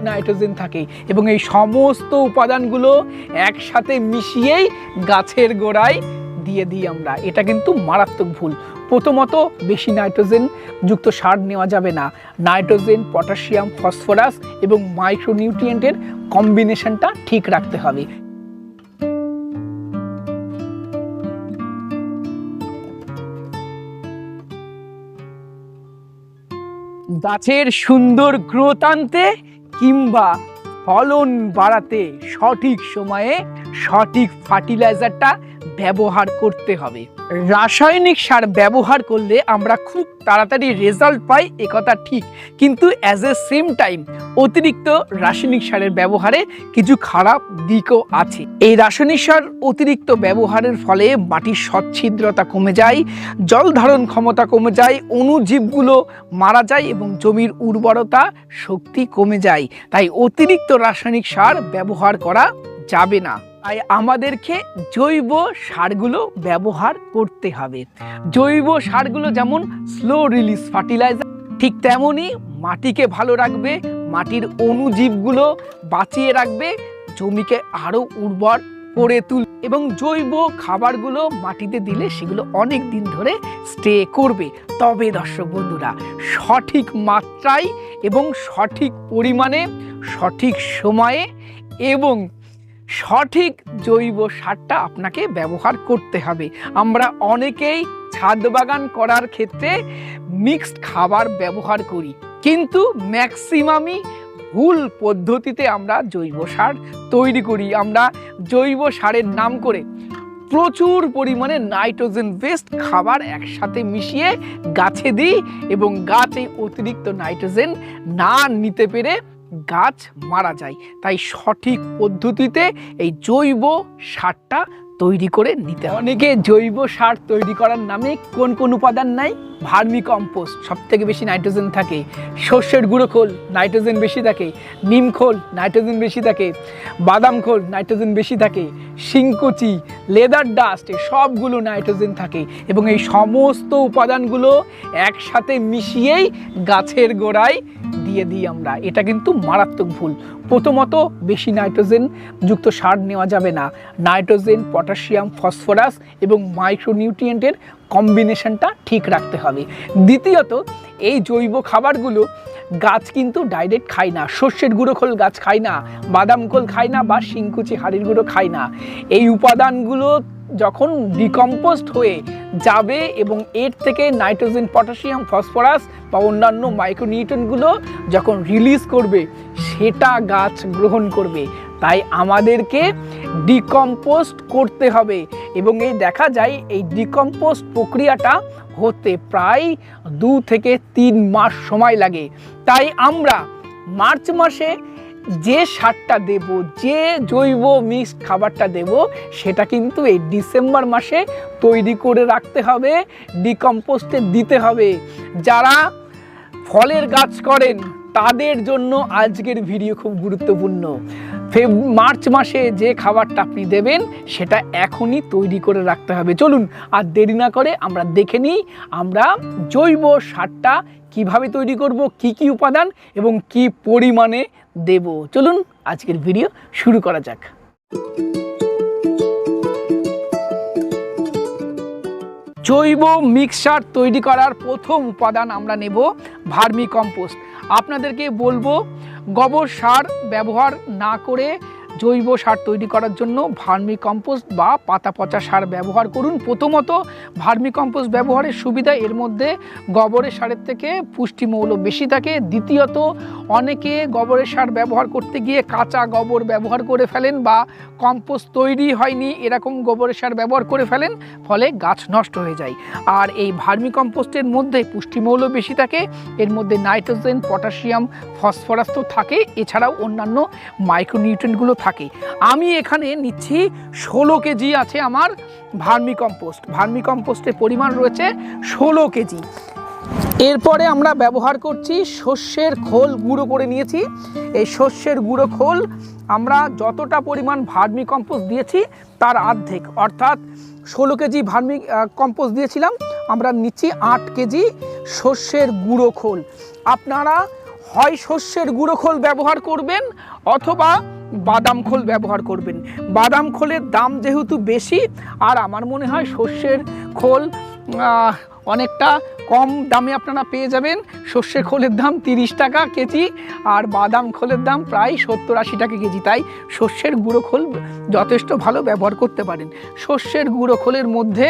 Nitrogen থাকে এবং এই সমস্ত উপাদানগুলো একসাথে মিশিয়েই গাছের গোড়ায় দিয়ে দিই আমরা। এটা কিন্তু মারাত্মক ভুল। প্রথমত বেশি নাইট্রোজেন যুক্ত সার নেওয়া যাবে না। নাইট্রোজেন, পটাশিয়াম, ফসফরাস এবং মাইক্রোনিউট্রিয়েন্টের কম্বিনেশনটা ঠিক রাখতে হবে। গাছের সুন্দর গ্রোথ আনতে কিংবা ফলন বাড়াতে সঠিক সময়ে সঠিক ফার্টিলাইজারটা ব্যবহার করতে হবে। রাসায়নিক সার ব্যবহার করলে আমরা খুব তাড়াতাড়ি রেজাল্ট পাই একথা ঠিক। কিন্তু অ্যাজ এ সেম টাইম অতিরিক্ত রাসায়নিক সারের ব্যবহারে কিছু খারাপ দিকও আছে। এই রাসায়নিক সার অতিরিক্ত ব্যবহারের ফলে মাটির সচ্ছিদ্রতা কমে যায়, জল ধারণ ক্ষমতা কমে যায়, অণুজীবগুলো মারা যায় এবং জমির উর্বরতা শক্তি কমে যায়। তাই অতিরিক্ত রাসায়নিক সার ব্যবহার করা যাবে না। তাই আমাদেরকে জৈব সারগুলো ব্যবহার করতে হবে। জৈব সারগুলো যেমন স্লো রিলিজ ফার্টিলাইজার ঠিক তেমনই মাটিকে ভালো রাখবে, মাটির অণুজীবগুলো বাঁচিয়ে রাখবে, জমিকে আরও উর্বর করে তুল এবং জৈব খাবারগুলো মাটিতে দিলে সেগুলো অনেক দিন ধরে স্টে করবে। তবে দর্শক বন্ধুরা, সঠিক মাত্রায় এবং সঠিক পরিমাণে, সঠিক সময়ে এবং সঠিক জৈব সারটা আপনাকে ব্যবহার করতে হবে। আমরা অনেকেই ছাদ বাগান করার ক্ষেত্রে মিক্সড খাবার ব্যবহার করি। কিন্তু ম্যাক্সিমামই ভুল পদ্ধতিতে আমরা জৈব সার তৈরি করি। আমরা জৈব সারের নাম করে প্রচুর পরিমাণে নাইট্রোজেন বেসড খাবার একসাথে মিশিয়ে গাছে দিই এবং গাছ এই অতিরিক্ত নাইট্রোজেন না নিতে পেরে গাছ মারা যায়। তাই সঠিক পদ্ধতিতে এই জৈব সারটা তৈরি করে নিতে। অনেকে জৈব সার তৈরি করার নামে কোন কোন উপাদান নাই? ভার্মি কম্পোস্ট সব থেকে বেশি নাইট্রোজেন থাকে। সর্ষের গুঁড়ো খোল, নাইট্রোজেন বেশি থাকে। নিম খোল, নাইট্রোজেন বেশি থাকে। বাদাম খোল, নাইট্রোজেন বেশি থাকে। শিংকুচি, লেদার ডাস্ট সবগুলো নাইট্রোজেন থাকে। এবং এই সমস্ত উপাদানগুলো একসাথে মিশিয়েই গাছের গোড়ায় দিয়ে দিই আমরা। এটা কিন্তু মারাত্মক ভুল। প্রথমত, বেশি নাইট্রোজেন যুক্ত সার নেওয়া যাবে না। নাইট্রোজেন, পটাশিয়াম, ফসফরাস এবং মাইক্রোনিউট্রিয়েন্টের কম্বিনেশনটা ঠিক রাখতে হবে। দ্বিতীয়ত, এই জৈব খাবারগুলো গাছ কিন্তু ডাইরেক্ট খায় না। সর্ষের গুঁড়ো খোল গাছ খায় না, বাদাম খোল খায় না বা শিংকুচি হাড়ির গুঁড়ো খায় না। এই উপাদানগুলো যখন ডিকম্পোস্ট হয়ে যাবে এবং এর থেকে নাইট্রোজেন, পটাশিয়াম, ফসফরাস বা অন্যান্য মাইক্রোনিউট্রনগুলো যখন রিলিজ করবে, সেটা গাছ গ্রহণ করবে। তাই আমাদেরকে ডিকম্পোস্ট করতে হবে এবং এই দেখা যায় এই ডিকম্পোস্ট প্রক্রিয়াটা হতে প্রায় দু থেকে তিন মাস সময় লাগে। তাই আমরা মার্চ মাসে যে সারটা দেব, যে জৈব মিক্সড খাবারটা দেব, সেটা কিন্তু এই ডিসেম্বর মাসে তৈরি করে রাখতে হবে, ডিকম্পোস্টে দিতে হবে। যারা ফলের গাছ করেন, তাদের জন্য আজকের ভিডিও খুব গুরুত্বপূর্ণ। ফেব, মার্চ মাসে যে খাবারটা আপনি দেবেন, সেটা এখনই তৈরি করে রাখতে হবে। চলুন আর দেরি না করে আমরা দেখে নিই, আমরা জৈব সারটা কীভাবে তৈরি করব, কি কি উপাদান এবং কি পরিমাণে দেব? চলুন আজকের ভিডিও শুরু করা যাক। জৈব মিক্সার তৈরি করার প্রথম উপাদান আমরা নেব ভার্মি কম্পোস্ট আপনাদেরকে বলব, গোবর সার ব্যবহার না করে জৈব সার তৈরি করার জন্য ভার্মি কম্পোস্ট বা পাতা পচা সার ব্যবহার করুন। প্রথমত ভার্মি কম্পোস্ট ব্যবহারের সুবিধা এর মধ্যে গোবরের সারের থেকে পুষ্টিমৌল বেশি থাকে। দ্বিতীয়ত, অনেকে গোবরের সার ব্যবহার করতে গিয়ে কাঁচা গোবর ব্যবহার করে ফেলেন বা কম্পোস্ট তৈরি হয়নি, এরকম গোবরের সার ব্যবহার করে ফেলেন, ফলে গাছ নষ্ট হয়ে যায়। আর এই ভার্মি কম্পোস্টের মধ্যে পুষ্টিমৌল বেশি থাকে, এর মধ্যে নাইট্রোজেন, পটাশিয়াম, ফসফরাস তো থাকে। এছাড়াও অন্যান্য মাইক্রোনিউট্রেন্টগুলো থাকে আমি এখানে নিচ্ছি ষোলো কেজি আছে আমার ভার্মি কম্পোস্ট ভার্মি কম্পোস্টের পরিমাণ রয়েছে ষোলো কেজি। এরপরে আমরা ব্যবহার করছি শস্যের খোল গুঁড়ো করে নিয়েছি। এই শস্যের গুঁড়ো খোল আমরা যতটা পরিমাণ ভার্মি কম্পোস্ট দিয়েছি তার অর্ধেক, অর্থাৎ ষোলো কেজি ভার্মি কম্পোস্ট দিয়েছিলাম, আমরা নিচ্ছি আট কেজি শস্যের গুঁড়ো খোল। আপনারা হয় শস্যের গুঁড়ো খোল ব্যবহার করবেন অথবা বাদাম খোল ব্যবহার করবেন। বাদাম খোলের দাম যেহেতু বেশি, আর আমার মনে হয় শস্যের খোল অনেকটা কম দামে আপনারা পেয়ে যাবেন। সর্ষের খোলের দাম তিরিশ টাকা কেজি, আর বাদাম খোলের দাম প্রায় সত্তর আশি টাকা কেজি। তাই শস্যের গুঁড়ো খোল যথেষ্ট ভালো ব্যবহার করতে পারেন। শস্যের গুঁড়ো খোলের মধ্যে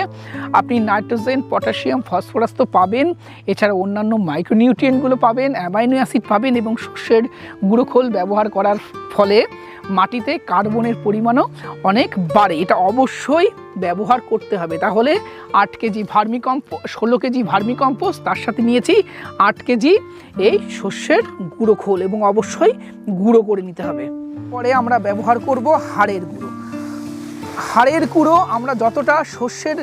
আপনি নাইট্রোজেন, পটাশিয়াম, ফসফরাস তো পাবেন। এছাড়া অন্যান্য মাইক্রোনিউট্রিয়েন্টগুলো পাবেন, অ্যামাইনো অ্যাসিড পাবেন এবং শস্যের গুঁড়ো খোল ব্যবহার করার ফলে মাটিতে কার্বনের পরিমাণও অনেক বাড়ে। এটা অবশ্যই ব্যবহার করতে হবে। তাহলে আট কেজি ভার্মিকম্পো ষোলো কেজি ভার্মিকম্পোস্ট, তার সাথে নিয়েছি আট কেজি এই শস্যের গুঁড়ো খোল এবং অবশ্যই গুঁড়ো করে নিতে হবে। পরে আমরা ব্যবহার করব হাড়ের গুঁড়ো। হাড়ের গুঁড়ো আমরা যতটা শস্যের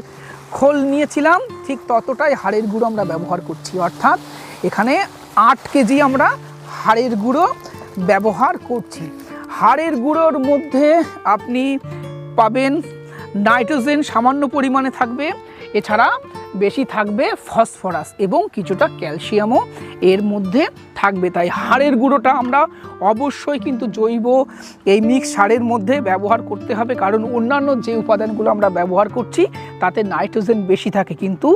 খোল নিয়েছিলাম, ঠিক ততটাই হাড়ের গুঁড়ো আমরা ব্যবহার করছি। অর্থাৎ এখানে আট কেজি আমরা হাড়ের গুঁড়ো ব্যবহার করছি। হাড়ের গুঁড়োর মধ্যে আপনি পাবেন নাইট্রোজেন সামান্য পরিমাণে থাকবে। এছাড়া বেশি থাকবে ফসফরাস এবং কিছুটা ক্যালসিয়ামও এর মধ্যে থাকবে। তাই হাড়ের গুঁড়োটা আমরা অবশ্যই কিন্তু জৈব এই মিক্স সারের মধ্যে ব্যবহার করতে হবে। কারণ অন্যান্য যে উপাদানগুলো আমরা ব্যবহার করছি, তাতে নাইট্রোজেন বেশি থাকে। কিন্তু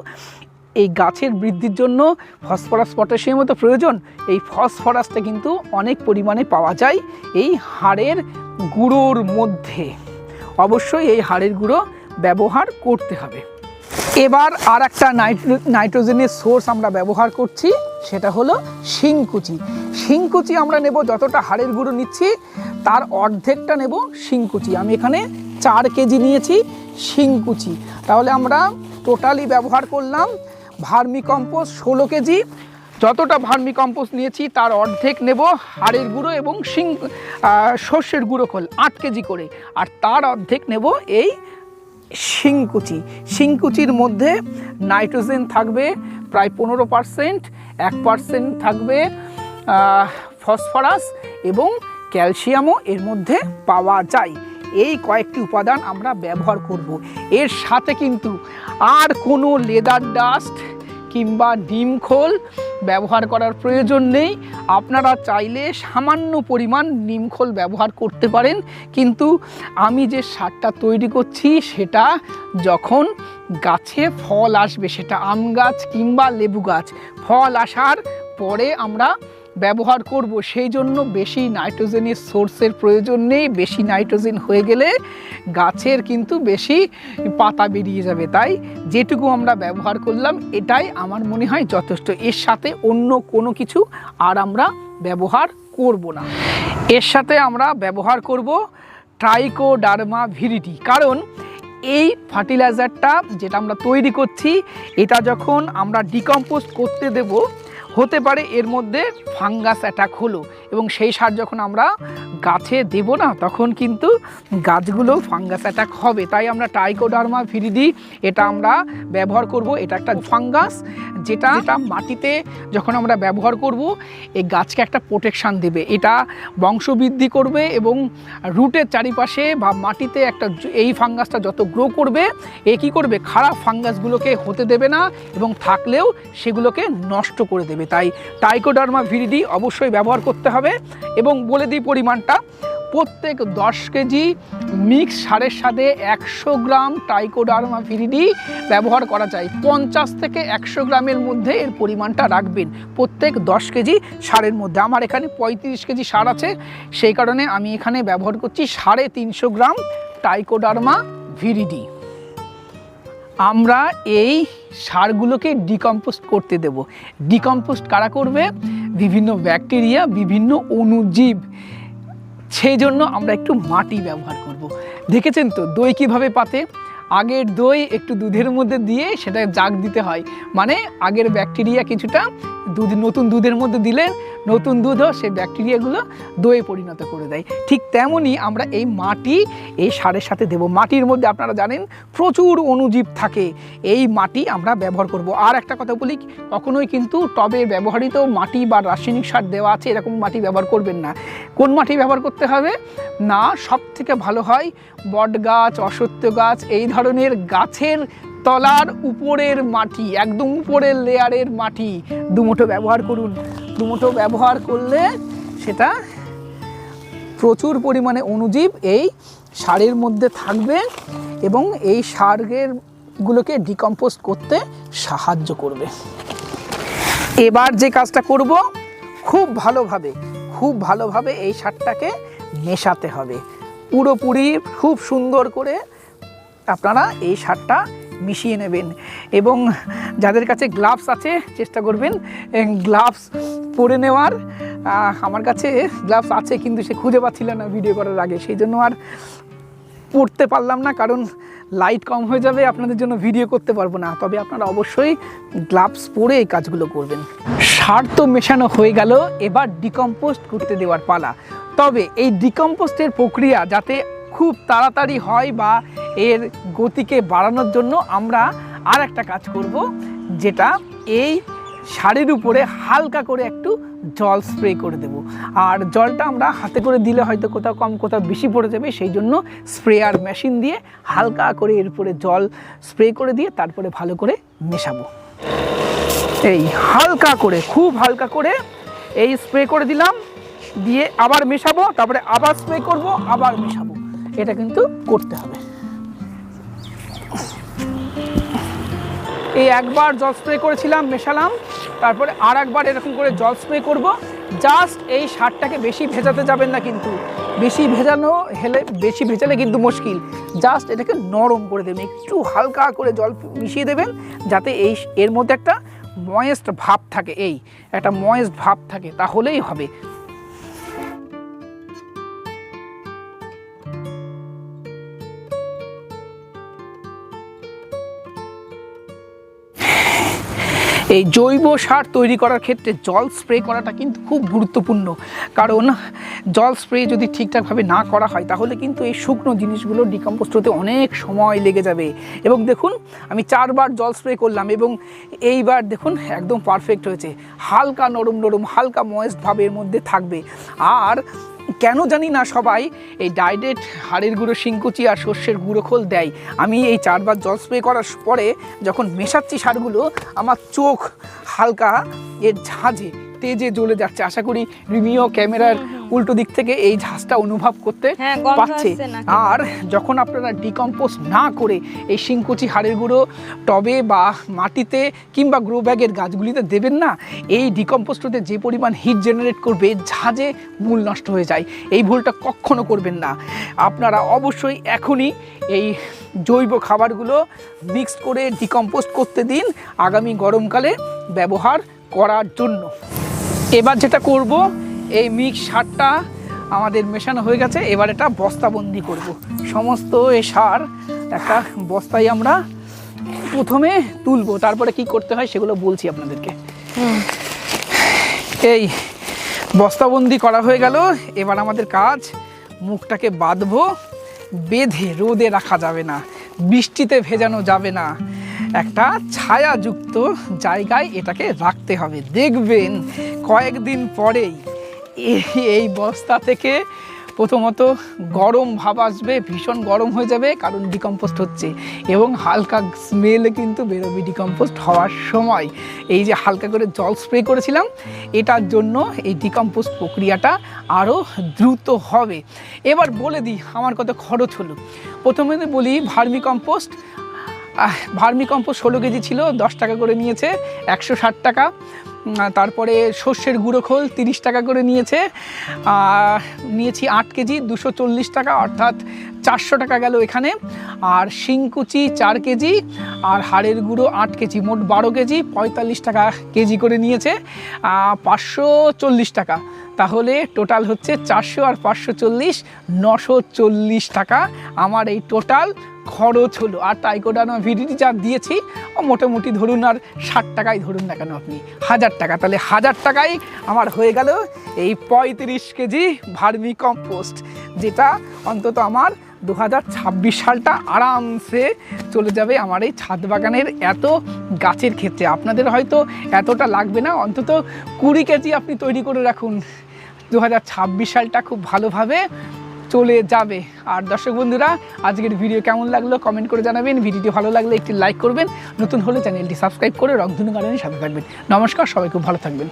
এই গাছের বৃদ্ধির জন্য ফসফরাস পটাশিয়ামও তো প্রয়োজন। এই ফসফরাসটা কিন্তু অনেক পরিমাণে পাওয়া যায় এই হাড়ের গুঁড়োর মধ্যে। অবশ্যই এই হাড়ের গুঁড়ো ব্যবহার করতে হবে। এবার আর একটা নাইট্রো- নাইট্রোজেনের সোর্স আমরা ব্যবহার করছি, সেটা হলো শিংকুচি। শিংকুচি আমরা নেব যতটা হাড়ের গুঁড়ো নিচ্ছি, তার অর্ধেকটা নেব শিংকুচি। আমি এখানে চার কেজি নিয়েছি শিংকুচি। তাহলে আমরা টোটালি ব্যবহার করলাম ভার্মি কম্পোস্ট ষোলো কেজি। যতটা ভার্মি কম্পোস্ট নিয়েছি, তার অর্ধেক নেব হাড়ের গুঁড়ো এবং শিং সর্ষের গুঁড়ো খোল, আট কেজি করে। আর তার অর্ধেক নেব এই শিংকুচি। শিংকুচির মধ্যে নাইট্রোজেন থাকবে প্রায় পনেরো পার্সেন্ট, এক পার্সেন্ট থাকবে ফসফরাস এবং ক্যালসিয়ামও এর মধ্যে পাওয়া যায়। এই কয়েকটি উপাদান আমরা ব্যবহার করব। এর সাথে কিন্তু আর কোনো লেদার ডাস্ট কিংবা ডিম খোল ব্যবহার করার প্রয়োজন নেই। আপনারা চাইলে সামান্য পরিমাণ নিমখোল ব্যবহার করতে পারেন। কিন্তু আমি যে সারটা তৈরি করছি, সেটা যখন গাছে ফল আসবে, সেটা আম গাছ কিংবা লেবু গাছ, ফল আসার পরে আমরা ব্যবহার করব, সেই জন্য বেশি নাইট্রোজেনের সোর্সের প্রয়োজন নেই। বেশি নাইট্রোজেন হয়ে গেলে গাছের কিন্তু বেশি পাতা বেরিয়ে যাবে। তাই যেটুকু আমরা ব্যবহার করলাম, এটাই আমার মনে হয় যথেষ্ট। এর সাথে অন্য কোনো কিছু আর আমরা ব্যবহার করব না। এর সাথে আমরা ব্যবহার করব ট্রাইকোডার্মা ভিরিটি। কারণ এই ফার্টিলাইজারটা যেটা আমরা তৈরি করছি, এটা যখন আমরা ডিকম্পোজ করতে দেব হতে পারে এর মধ্যে ফাঙ্গাস অ্যাটাক হলো। এবং সেই সার যখন আমরা গাছে দেব না তখন কিন্তু গাছগুলো ফাঙ্গাস অ্যাটাক হবে। তাই আমরা টাইকোডার্মা ভিরিডি এটা আমরা ব্যবহার করব। এটা একটা ফাঙ্গাস যেটা মাটিতে যখন আমরা ব্যবহার করব এই গাছকে একটা প্রোটেকশান দেবে। এটা বংশবৃদ্ধি করবে এবং রুটের চারিপাশে বা মাটিতে একটা এই ফাঙ্গাসটা যত গ্রো করবে এ কী করবে? খারাপ ফাঙ্গাসগুলোকে হতে দেবে না এবং থাকলেও সেগুলোকে নষ্ট করে দেবে। তাই টাইকোডার্মা ভিরিডি অবশ্যই ব্যবহার করতে হবে। এবং বলে দিই পরিমাণটা। প্রত্যেক দশ কেজি মিক্স সারের সাথে একশো গ্রাম টাইকোডার্মা ভিরিডি ব্যবহার করা যায়। পঞ্চাশ থেকে একশো গ্রামের মধ্যে এর পরিমাণটা রাখবেন। প্রত্যেক দশ কেজি সারের মধ্যে। আমার এখানে পঁয়ত্রিশ কেজি সার আছে। সেই কারণে আমি এখানে ব্যবহার করছি সাড়ে তিনশো গ্রাম টাইকোডার্মা ভিরিডি আমরা এই সারগুলোকে ডিকম্পোস্ট করতে দেব। ডিকম্পোস্ট কারা করবে? বিভিন্ন ব্যাকটেরিয়া বিভিন্ন অণুজীব। সেই জন্য আমরা একটু মাটি ব্যবহার করব। দেখেছেন তো, দই কীভাবে পাতে? আগের দই একটু দুধের মধ্যে দিয়ে সেটা জাগ দিতে হয়। মানে আগের ব্যাকটেরিয়া কিছুটা দুধ নতুন দুধের মধ্যে দিলে নতুন দুধও সেই ব্যাকটেরিয়াগুলো দইয়ে পরিণত করে দেয়। ঠিক তেমনই আমরা এই মাটি এই সারের সাথে দেব। মাটির মধ্যে আপনারা জানেন প্রচুর অণুজীব থাকে। এই মাটি আমরা ব্যবহার করব। আর একটা কথা বলি, কখনোই কিন্তু টবে ব্যবহৃত মাটি বা রাসায়নিক সার দেওয়া আছে এরকম মাটি ব্যবহার করবেন না। কোন মাটি ব্যবহার করতে হবে? না সব থেকে ভালো হয় বট গাছ অসত্য গাছ, এই ধরনের গাছের তলার উপরের মাটি, একদম উপরের লেয়ারের মাটি। দুমুঠো ব্যবহার করুন। দুমুঠো ব্যবহার করলে সেটা প্রচুর পরিমাণে অণুজীব এই সারের মধ্যে থাকবে এবং এই সারের গুলোকে ডিকম্পোজ করতে সাহায্য করবে। এবার যে কাজটা করব, খুব ভালোভাবে খুব ভালোভাবে এই সারটাকে মেশাতে হবে। পুরোপুরি খুব সুন্দর করে আপনারা এই সারটা মিশিয়ে নেবেন। এবং যাদের কাছে গ্লাভস আছে, চেষ্টা করবেন গ্লাভস পরে নেওয়ার। আমার কাছে গ্লাভস আছে, কিন্তু সে খুঁজে পাচ্ছিল না ভিডিও করার আগে। সেই জন্য আর পড়তে পারলাম না, কারণ লাইট কম হয়ে যাবে, আপনাদের জন্য ভিডিও করতে পারব না। তবে আপনারা অবশ্যই গ্লাভস পরে এই কাজগুলো করবেন। সার তো মেশানো হয়ে গেল, এবার ডিকম্পোস্ট করতে দেওয়ার পালা। তবে এই ডিকম্পোস্টের প্রক্রিয়া যাতে খুব তাড়াতাড়ি হয় বা এর গতিকে বাড়ানোর জন্য আমরা আর একটা কাজ করব, যেটা এই সারের উপরে হালকা করে একটু জল স্প্রে করে দেব। আর জলটা আমরা হাতে করে দিলে হয়তো কোথাও কম, কোথাও বেশি পড়ে যাবে, সেই জন্য স্প্রেয়ার মেশিন দিয়ে হালকা করে এর উপরে জল স্প্রে করে দিয়ে তারপরে ভালো করে মেশাবো। এই হালকা করে, খুব হালকা করে এই স্প্রে করে দিলাম, দিয়ে আবার মেশাবো, তারপরে আবার স্প্রে করব, আবার মেশাবো। এটা কিন্তু করতে হবে। এই একবার জল স্প্রে করেছিলাম, মেশালাম। তারপরে আর একবার এরকম করে জল স্প্রে করব। জাস্ট এই সারটাকে বেশি ভেজাতে যাবেন না কিন্তু। বেশি ভেজানো হেলে, বেশি ভেজালে কিন্তু মুশকিল। জাস্ট এটাকে নরম করে দেবেন, একটু হালকা করে জল মিশিয়ে দেবেন, যাতে এই এর মধ্যে একটা ময়েস্ট ভাব থাকে, এই একটা ময়েস্ট ভাব থাকে, তাহলেই হবে। এই জৈব সার তৈরি করার ক্ষেত্রে জল স্প্রে করাটা কিন্তু খুব গুরুত্বপূর্ণ। কারণ জল স্প্রে যদি ঠিকঠাকভাবে না করা হয়, তাহলে কিন্তু এই শুকনো জিনিসগুলো ডিকম্পোস্ট হতে অনেক সময় লেগে যাবে। এবং দেখুন, আমি চারবার জল স্প্রে করলাম এবং এইবার দেখুন, একদম পারফেক্ট হয়েছে। হালকা নরম নরম, হালকা ময়েস্ট ভাবের মধ্যে থাকবে। আর কেন জানি না সবাই, এই ডাইডেট হাড়ের গুঁড়ো শিঙ্কুচি আর শস্যের গুঁড়ো খোল দেয়। আমি এই চারবার জল স্প্রে করার পরে যখন মেশাচ্ছি সারগুলো, আমার চোখ হালকা এর ঝাঁঝে তেজে জ্বলে যাচ্ছে। আশা করি রিমিও ক্যামেরার উল্টো দিক থেকে এই ঝাঁজটা অনুভব করতে হ্যাঁ, নাকে। আর যখন আপনারা ডিকম্পোজ না করে এই শিংকুচি হাড়ের গুঁড়ো টবে বা মাটিতে কিংবা গ্রো ব্যাগের গাছগুলিতে দেবেন না এই ডিকম্পোস্টতে যে পরিমাণ হিট জেনারেট করবে ঝাঁজে মূল নষ্ট হয়ে যায়। এই ভুলটা কখনো করবেন না। আপনারা অবশ্যই এখনই এই জৈব খাবারগুলো মিক্সড করে ডিকম্পোস্ট করতে দিন। আগামী গরমকালে ব্যবহার করার জন্য। এবার যেটা করব, এই মিক্স সারটা আমাদের মেশানো হয়ে গেছে, এবার এটা বস্তাবন্দি করব। সমস্ত এই সার একটা বস্তায় আমরা প্রথমে তুলবো, তারপরে কি করতে হয় সেগুলো বলছি আপনাদেরকে। এই বস্তাবন্দি করা হয়ে গেল, এবার আমাদের কাজ, মুখটাকে বাঁধবো, বেঁধে রোদে রাখা যাবে না, বৃষ্টিতে ভেজানো যাবে না। একটা ছায়াযুক্ত জায়গায় এটাকে রাখতে হবে। দেখবেন কয়েকদিন পরেই এই- বস্তা থেকে প্রথমত গরম ভাব আসবে, ভীষণ গরম হয়ে যাবে, কারণ ডিকম্পোস্ট হচ্ছে। এবং হালকা স্মেল কিন্তু বেরোবে ডিকম্পোস্ট হওয়ার সময়। এই যে হালকা করে জল স্প্রে করেছিলাম, এটার জন্য এই ডিকম্পোস্ট প্রক্রিয়াটা আরও দ্রুত হবে। এবার বলে দিই, আমার কত খরচ হলো। প্রথমে বলি ভার্মি কম্পোস্ট আহ, ভার্মি কম্পোস্ট ষোলো কেজি ছিল দশ টাকা করে নিয়েছে একশো ষাট টাকা। তারপরে শস্যের গুঁড়ো খোল তিরিশ টাকা করে নিয়েছে। নিয়েছি আট কেজি দুশো চল্লিশ টাকা অর্থাৎ চারশো টাকা গেল এখানে। আর শিংকুচি চার কেজি আর হাড়ের গুঁড়ো আট কেজি মোট বারো কেজি পঁয়তাল্লিশ টাকা কেজি করে নিয়েছে। পাঁচশো চল্লিশ টাকা। তাহলে টোটাল হচ্ছে চারশো আর পাঁচশো চল্লিশ নশো চল্লিশ টাকা। আমার এই টোটাল খরচ হলো। আর টাইকোডানো ভিডিটি যা দিয়েছি। মোটামুটি ধরুন আর ষাট টাকাই ধরুন না কেন আপনি। হাজার টাকা। তাহলে হাজার টাকাই আমার হয়ে গেল এই পঁয়ত্রিশ কেজি ভার্মি কম্পোস্ট যেটা অন্তত আমার দু সালটা আরামসে চলে যাবে আমার এই ছাদ বাগানের এত গাছের ক্ষেত্রে। আপনাদের হয়তো এতটা লাগবে না। অন্তত কুড়ি কেজি আপনি তৈরি করে রাখুন। দু হাজার ছাব্বিশ সালটা খুব ভালোভাবে চলে যাবে। আর দর্শক বন্ধুরা, আজকের ভিডিও কেমন লাগল কমেন্ট করে জানাবেন। ভিডিওটি ভালো লাগলে একটি লাইক করবেন। নতুন হলে চ্যানেলটি সাবস্ক্রাইব করে রংধনু গার্ডেনের সাথে থাকবেন। নমস্কার, সবাই খুব ভালো থাকবেন।